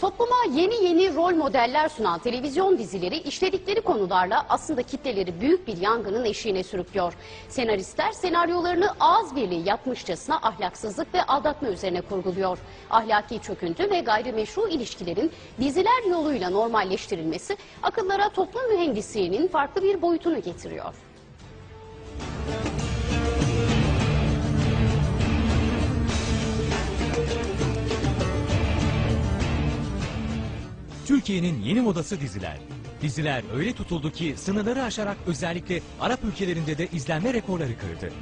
Topluma yeni yeni rol modeller sunan televizyon dizileri işledikleri konularla aslında kitleleri büyük bir yangının eşiğine sürüklüyor. Senaristler senaryolarını ağız birliği yapmışçasına ahlaksızlık ve aldatma üzerine kurguluyor. Ahlaki çöküntü ve gayrimeşru ilişkilerin diziler yoluyla normalleştirilmesi akıllara toplum mühendisliğinin farklı bir boyutunu getiriyor. Türkiye'nin yeni modası diziler. Diziler öyle tutuldu ki sınırları aşarak özellikle Arap ülkelerinde de izlenme rekorları kırdı.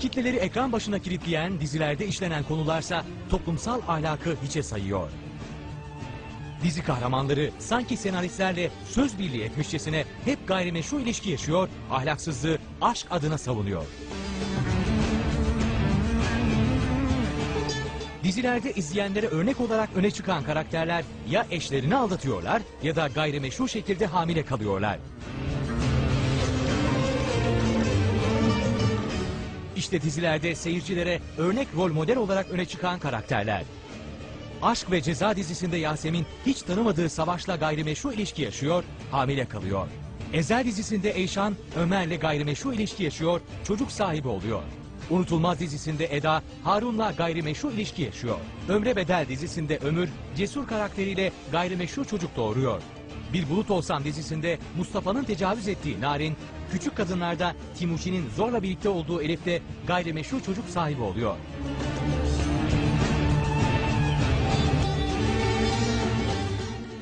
Kitleleri ekran başına kilitleyen dizilerde işlenen konularsa toplumsal ahlakı hiçe sayıyor. Dizi kahramanları sanki senaristlerle söz birliği etmişçesine hep gayrimeşru ilişki yaşıyor, ahlaksızlığı aşk adına savunuyor. Dizilerde izleyenlere örnek olarak öne çıkan karakterler ya eşlerini aldatıyorlar ya da gayrimeşru şekilde hamile kalıyorlar. İşte dizilerde seyircilere örnek rol model olarak öne çıkan karakterler. Aşk ve Ceza dizisinde Yasemin hiç tanımadığı Savaş'la gayrimeşru ilişki yaşıyor, hamile kalıyor. Ezel dizisinde Eyşan Ömer'le gayrimeşru ilişki yaşıyor, çocuk sahibi oluyor. Unutulmaz dizisinde Eda Harun'la gayrimeşru ilişki yaşıyor. Ömre Bedel dizisinde Ömür cesur karakteriyle gayrimeşru çocuk doğuruyor. Bir Bulut Olsam dizisinde Mustafa'nın tecavüz ettiği Narin, küçük kadınlarda Timuçin'in zorla birlikte olduğu Elif'te gayrimeşru çocuk sahibi oluyor.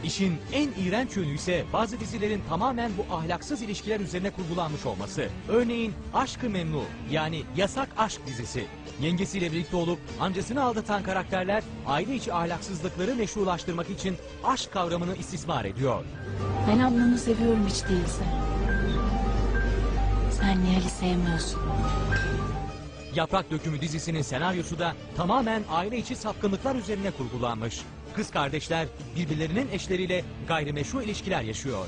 İşin en iğrenç yönü ise bazı dizilerin tamamen bu ahlaksız ilişkiler üzerine kurgulanmış olması. Örneğin Aşk-ı Memnu yani Yasak Aşk dizisi. Yengesiyle birlikte olup amcasını aldatan karakterler aile içi ahlaksızlıkları meşrulaştırmak için aşk kavramını istismar ediyor. Ben ablanı seviyorum hiç değilse. Sen Nihal'i sevmiyorsun. Yaprak Dökümü dizisinin senaryosu da tamamen aile içi sapkınlıklar üzerine kurgulanmış. Kız kardeşler birbirlerinin eşleriyle gayrimeşru ilişkiler yaşıyor.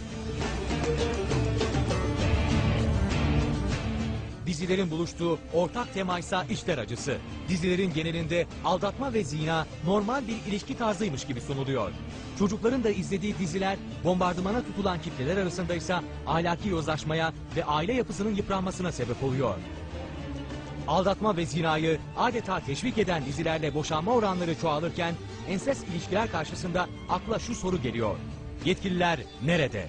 Dizilerin buluştuğu ortak temaysa işler acısı. Dizilerin genelinde aldatma ve zina normal bir ilişki tarzıymış gibi sunuluyor. Çocukların da izlediği diziler bombardımana tutulan kitleler arasındaysa ahlaki yozlaşmaya ve aile yapısının yıpranmasına sebep oluyor. Aldatma ve zinayı adeta teşvik eden dizilerle boşanma oranları çoğalırken ensest ilişkiler karşısında akla şu soru geliyor. Yetkililer nerede?